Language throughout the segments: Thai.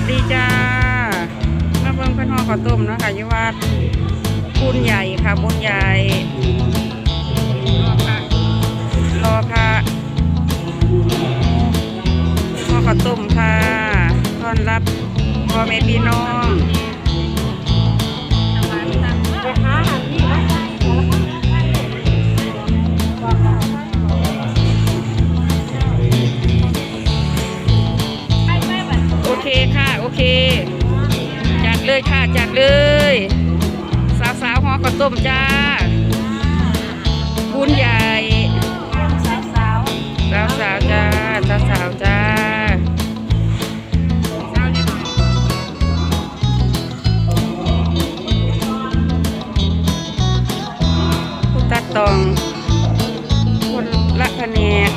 สดีจ้ามาเบิ่งเพิ่นห่อข้าวต้มเนาะค่ะยู่วัดบุญใหญ่ค่ะบุญใหญ่รอพระห่อข้าวต้มค่ะต้อนรับพ่อแม่พี่น้อง ค่ะจัดเลย สาวสาวๆห่อข้าวต้มจ้าบุญใหญ่สาวสาวสาวสาวๆจ้าสาวสาวๆจ้าผู้ตัดตอง คนละแผนก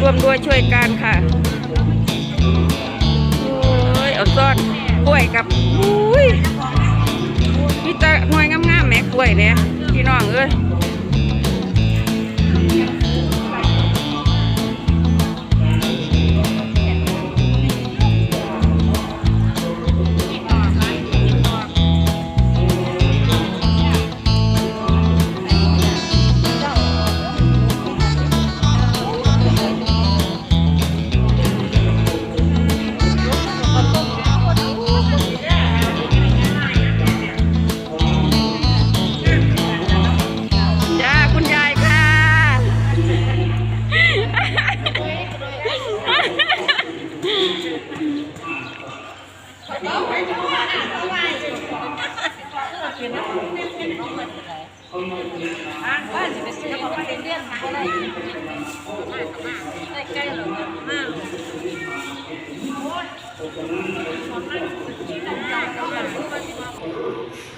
ร่วมด้วยช่วยกันค่ะโอ้ยเอาซ่อนกล้วยกับอุ้ยมีแต่หน่วยงามๆแม่กล้วยเนี่ยพี่น้องเอ้ย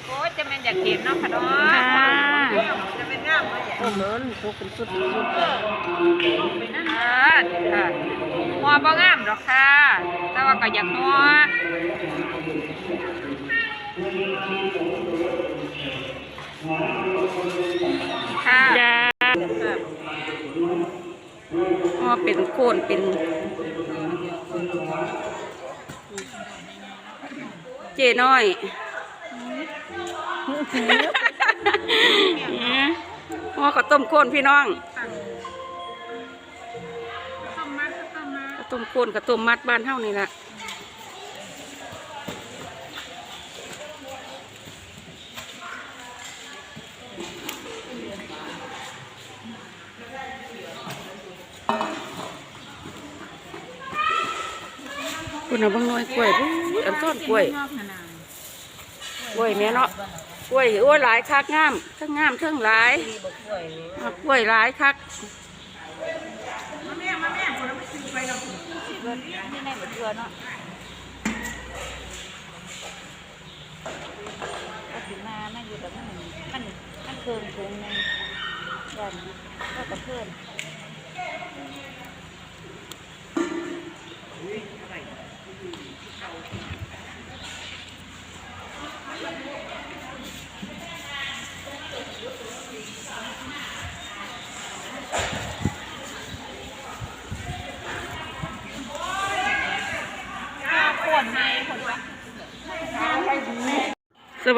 โอ้ยจะเป็นอยากเห็นเนาะค่ะเนาะค่ะจะเป็นงามไหมโอ้เหมือนพวกเป็นสุดไปนั่นค่ะค่ะหัวบ่งามหรอกค่ะ แต่ว่าก็อยากหัวค่ะจ้า อ๋อเป็นโคนเป็นเจน้อยอ๋อข้าวต้มโคนพี่น้องต้มมัดต้มมัดข้าวต้มโคนข้าวต้มมัดบ้านเฮานี่แหละ คุณเอาบางหน้อยกล้วยปุ๊บอันต้นกล้วยงอกขนาดกล้วยแม่เนาะ กล้วยโอ้ยหลายคักงามทั้งงามทั้งหลายอะกล้วยหลายคักมาแม่มาแม่คนละไม่ซื้อไปหรอกเบิดนี่ในบัดเทือเนาะก็ถึงมาไม่อยู่แต่มันมันมันเคิงถุงนึงยันก็กับเพื่อน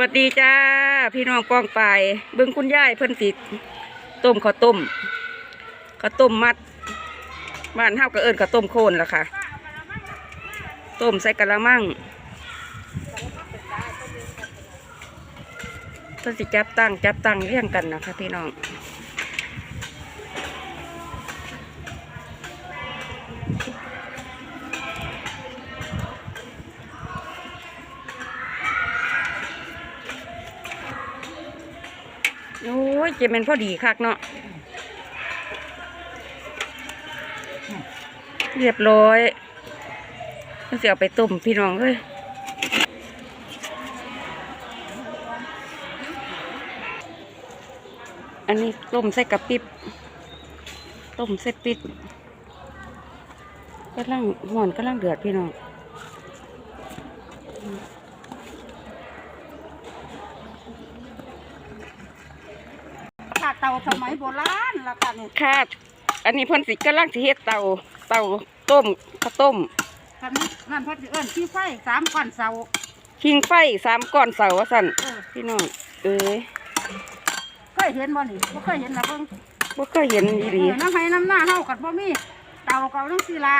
วัสดีจ้า พี่น้องกองไปเบิ่งคุณยายเพิ่นสิต้มข้าวต้มข้าวต้มมัดบ้านเฮาก็เอิญข้าวต้มโคนล่ะค่ะ ต้มใส่กะละมังเพิ่นสิจับตั้งจับตั้งเรียงกันนะคะพี่น้อง ยเจะเป็นพอดีคักเนาะเรียบร้อยเสียเอาไปต้มพี่น้องเอ้ยอันนี้ต้มใส่กะปิบต้มใส่ปิดกำลังห่อนกำลังเดือดพี่น้อง ค่ะเตาส มัยโบราณละค่ะนี่ค่ะ อันนี้เพ่นสิกำลังสิเฮ็ดเตาเตาต้มข้าวต้มคันนั่นเพัดสิเอิ้นขี้ไฟสามก้อนเสาคิงไฟสามก้อนเสาว่าสั่นเออพี่น้องเอ้ยเคยเห็นบ่นี่บ่เคยเห็นนะเบิ่งบ่เคยเห็นอีหลีเออน้ำไห้น้ำหน้าเฮากัดบ่มีเตาเก่าจังซี่ละ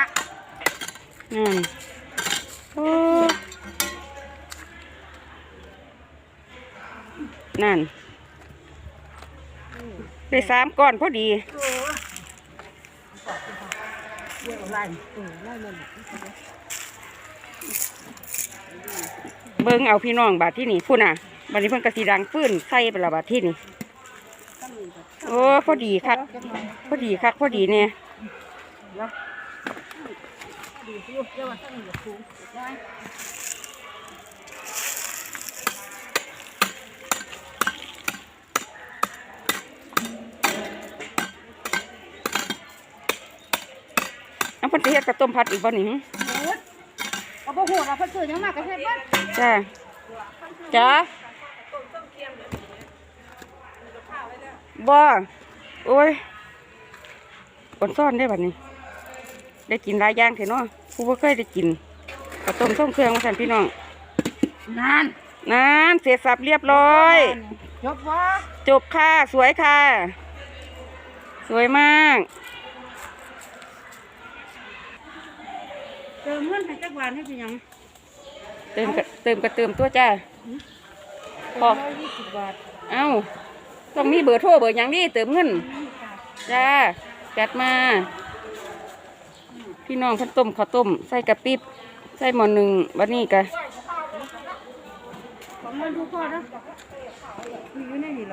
นั่นโอ้นั่น ได้สามก้อนพอดีเบิ่งเอาพี่น้องบาดที่นี่พุ่นน่ะบัดนี้เพิ่นกะสีดังฟื้นใส่ไปละบาดที่นี่โอ้พอดีคักพอดีคักพอดีเนี่ย ดีอยู่เดี๋ยวว่าตั้งอยู่สูงได้ น้ำเพิ่นจะเฮ็ด กระต้มผัดอีกบ่นี่หึเฮ็ดเอาบ่ฮู้ว่าเพิ่นซื้อหยังมาก็เฮ็ดเบิดจ้าจ้าบ่โอ้ยอดซ่อนได้บัดนี้ ได้กินหลายอย่างเถอะเนาะผู้บ่เคยได้กินกระต้มส้มเครื่องมาสั่นพี่น้องนานนั่นเสร็จสับเรียบร้อย จบบ่จบค่ะ สวยค่ะ สวยมาก เติมเงินให้จักบาทให้เป็นหยังเติมกระเติมกระเติมตัวจ้า พอ ร้อยยี่สิบบาทเอ้า ต้องมีเบอร์โทรเบอร์หยังนี่เติมเงินจ้าจัดมา พี่น้องข้าวต้มข้าวต้มใส่กะปิบใส่หม้อหนึ่งวันนี้กะ ของเงินทุกข้อนะมีอยู่ในนี่